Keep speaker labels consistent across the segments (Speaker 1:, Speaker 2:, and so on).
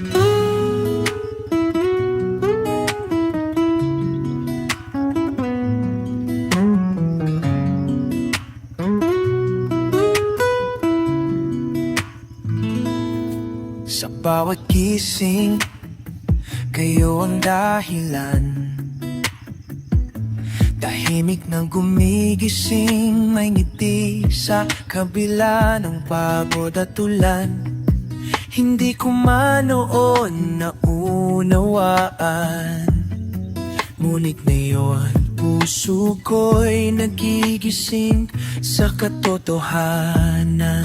Speaker 1: Sa bawat gising, kayo ang dahilan. Tahimik na gumigising, may ngiti sa kabila ng pagod at ulan Hindi ko manoon na unawaan Ngunit ngayon, puso ko'y nagigising sa katotohanan.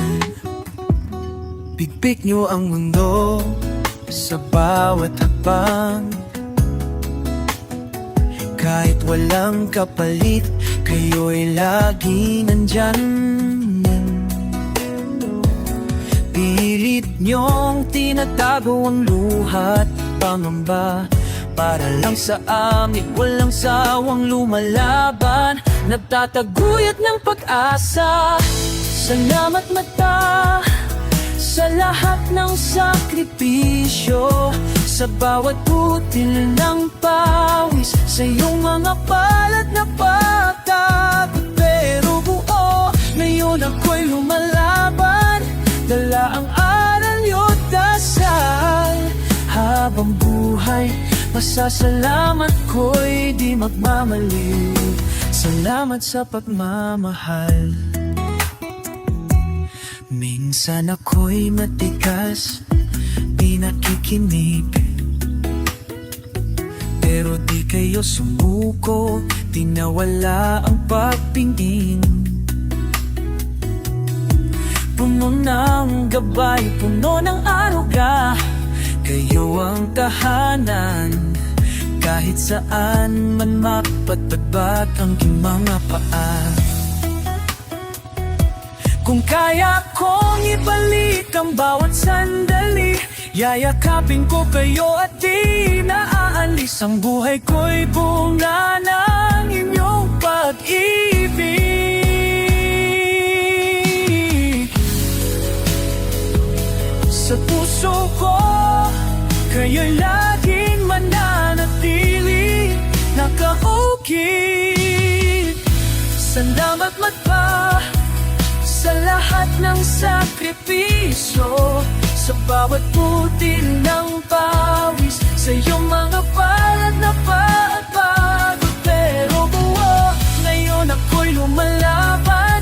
Speaker 1: Bigpik niyo ang mundo sa bawat hakbang Kahit walang kapalit, kayo'y lagi nandyan Pilit niyong tinatago ang luhat pangamba. Para lang sa amin, walang sawang lumalaban. Nagtataguyod ng pag-asa. Salamat mata sa lahat ng sakripisyo. Sa bawat putil ng pawis Sa masasalamat ko'y di magmamaliw Salamat sa pagmamahal. Minsan ako'y matigas, pinakikinig Pero di kayo sumuko, di nawala ang pagpingin. Puno ng gabay, puno ng aruga Kayo ang tahanan Kahit saan man mapatagbat ang iyong mga paa. Kung kaya kong ibalik ang bawat sandali Yayakapin ko kayo at di naaalis Ang buhay ko'y bunga ng inyong pag-ibig. Sa puso ko, kayo'y laging Nakaukit Salamat magpa sa lahat ng sakripisyo Sa bawat putil ng pawis Sa iyong mga palad na pagbago Pero buo, ngayon ako'y lumalaban.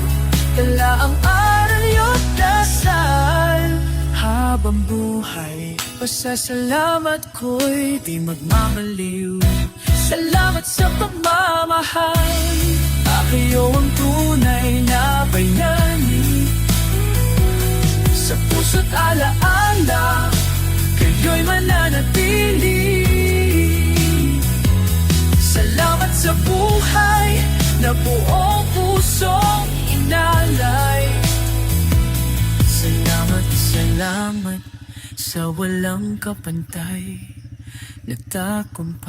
Speaker 1: Dala ang aral yun dasal Habang buhay, pasasalamat ko'y di magmamaliw Salamat sa pagmamahal. Kayo ang tunay na bayani Sa puso't alaala Kayo'y mananatili. Salamat sa buhay Na buong pusong inalay. Salamat, salamat Sa walang kapantay หลับตาก้มไป